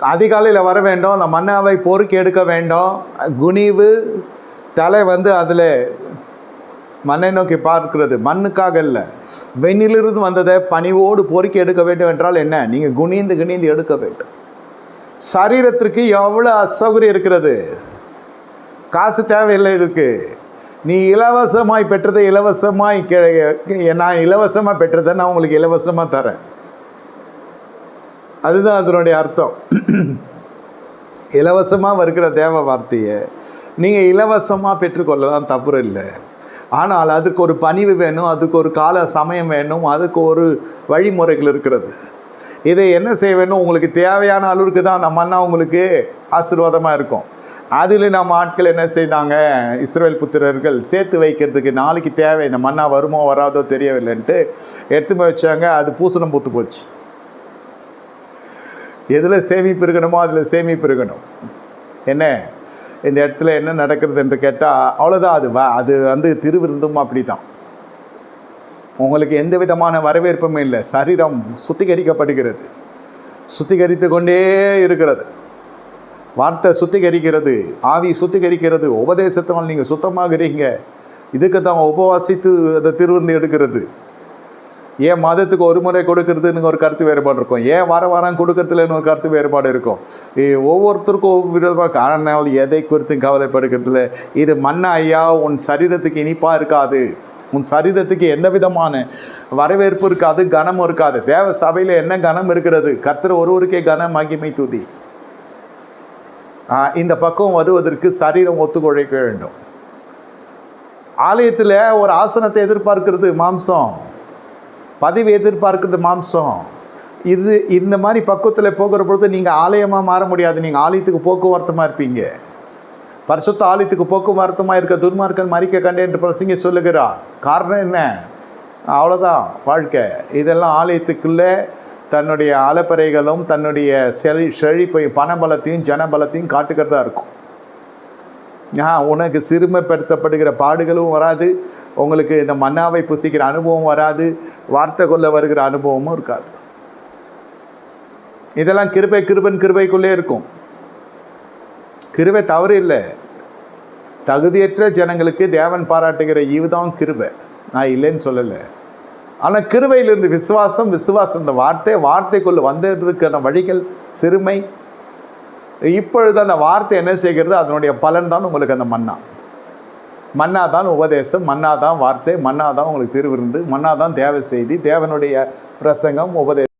அதிகாலையில் வர வேண்டும் அந்த மன்னாவை பொறுக்கி எடுக்க வேண்டும். குனிவு தலை வந்து அதில் மண்ணை நோக்கி பார்க்கிறது. மண்ணுக்காக இல்லை. வெண்ணிலிருந்து வந்ததை பணிவோடு பொறுக்கி எடுக்க வேண்டும் என்றால் என்ன? நீங்கள் குனிந்து குனிந்து எடுக்க வேண்டும். சரீரத்திற்கு எவ்வளோ அசௌகரியம் இருக்கிறது? காசு தேவையில்லை இதுக்கு. நீ இலவசமாய் பெற்றதை இலவசமாய் நான் இலவசமாக பெற்றதை நான் உங்களுக்கு இலவசமாக தரேன். அதுதான் அதனுடைய அர்த்தம். இலவசமாக வருகிற தேவ வார்த்தையை நீங்கள் இலவசமாக பெற்றுக்கொள்ளலாம் தப்பு இல்லை. ஆனால் அதுக்கு ஒரு பணிவு வேணும் அதுக்கு ஒரு கால சமயம் வேணும் அதுக்கு ஒரு வழிமுறைகள் இருக்கிறது. இதை என்ன செய்ய வேணும் உங்களுக்கு தேவையான அளவுக்கு தான் அந்த மண்ணா உங்களுக்கு ஆசீர்வாதமாக இருக்கும். அதில் நம்ம ஆட்கள் என்ன செய்தாங்க? இஸ்ரேல் புத்திரர்கள் சேர்த்து வைக்கிறதுக்கு நாளைக்கு தேவை. இந்த மண்ணா வருமோ வராதோ தெரியவில்லைன்ட்டு எடுத்து வச்சாங்க. அது பூசணம் பூத்து போச்சு. எதில் சேமிப்பு இருக்கணுமோ அதில் சேமிப்பு இருக்கணும். என்ன? இந்த இடத்துல என்ன நடக்கிறது என்று கேட்டால் அவ்வளோதான் அது. வ- அது வந்து திருவிருந்தும் அப்படி தான் உங்களுக்கு எந்த விதமான வரவேற்பும் இல்லை. சரீரம் சுத்திகரிக்கப்படுகிறது. சுத்திகரித்து கொண்டே இருக்கிறது. வார்த்தை சுத்திகரிக்கிறது ஆவி சுத்திகரிக்கிறது உபதேசத்தினால் நீங்கள் சுத்தமாகிறீங்க இதுக்கு தான் உபவாசித்து அதை திருவிருந்து எடுக்கிறது. ஏன் மாதத்துக்கு ஒரு முறை கொடுக்கறதுன்னு ஒரு கருத்து வேறுபாடு இருக்கும். ஏன் வார வாரம் கொடுக்கறதுலன்னு ஒரு கருத்து வேறுபாடு இருக்கும். ஒவ்வொருத்தருக்கும் ஒவ்வொரு விதமாக காரணம் எதை குறித்தும் கவலைப்படுகிறதுல இது மண்ண ஐயா உன் சரீரத்துக்கு இனிப்பாக இருக்காது. உன் சரீரத்துக்கு எந்த விதமான வரவேற்பு இருக்காது கனமும் இருக்காது. தேவ சபையில் என்ன கனம் இருக்கிறது? கர்த்தர் ஒருவருக்கே கனம் மகிமை துதி. இந்த பக்கம் வருவதற்கு சரீரம் ஒத்துழைக்க வேண்டும். ஆலயத்தில் ஒரு ஆசனத்தை எதிர்பார்க்கிறது மாம்சம். பதவி எதிர்பார்க்கிறது மாம்சம். இது இந்த மாதிரி பக்குவத்தில் போகிற பொழுது நீங்கள் ஆலயமாக மாற முடியாது. நீங்கள் ஆலயத்துக்கு போக்குவரத்துமாக இருப்பீங்க. பரிசுத்த ஆலயத்துக்கு போக்குவரத்துமாக இருக்க துர்மார்க்கன் மறிக்க கண்டே என்று பிரசங்க சொல்லுகிறார். காரணம் என்ன? அவ்வளோதான் வாழ்க்கை. இதெல்லாம் ஆலயத்துக்குள்ளே தன்னுடைய அலப்பறைகளும் தன்னுடைய செழி செழிப்பையும் பணபலத்தையும் ஜனபலத்தையும் காட்டுக்கிறதா இருக்கும். உனக்கு சிறுமைப்படுத்தப்படுகிற பாடுகளும் வராது. உங்களுக்கு இந்த மன்னாவை புசிக்கிற அனுபவம் வராது. வார்த்தை கொள்ள வருகிற அனுபவமும் இருக்காது. இதெல்லாம் கிருபை கிருபன் கிருபைக்குள்ளே இருக்கும். கிருபை தவறு இல்லை. தகுதியற்ற ஜனங்களுக்கு தேவன் பாராட்டுகிற ஈவுதான் கிருபை. நான் இல்லைன்னு சொல்லலை. ஆனால் கிருபையிலிருந்து விசுவாசம் விசுவாசம் இந்த வார்த்தை வார்த்தைக்குள்ளே வந்ததுக்கான வழிகள் சிறுமை இப்பொழுது அந்த வார்த்தை என்ன செய்கிறது? அதனுடைய பலன் தான் உங்களுக்கு அந்த மன்னா. மன்னா தான் உபதேசம் மன்னா தான் வார்த்தை மன்னா தான் உங்களுக்கு திருவிருந்து மன்னா தான் தேவ செய்தி தேவனுடைய பிரசங்கம் உபதேசம்.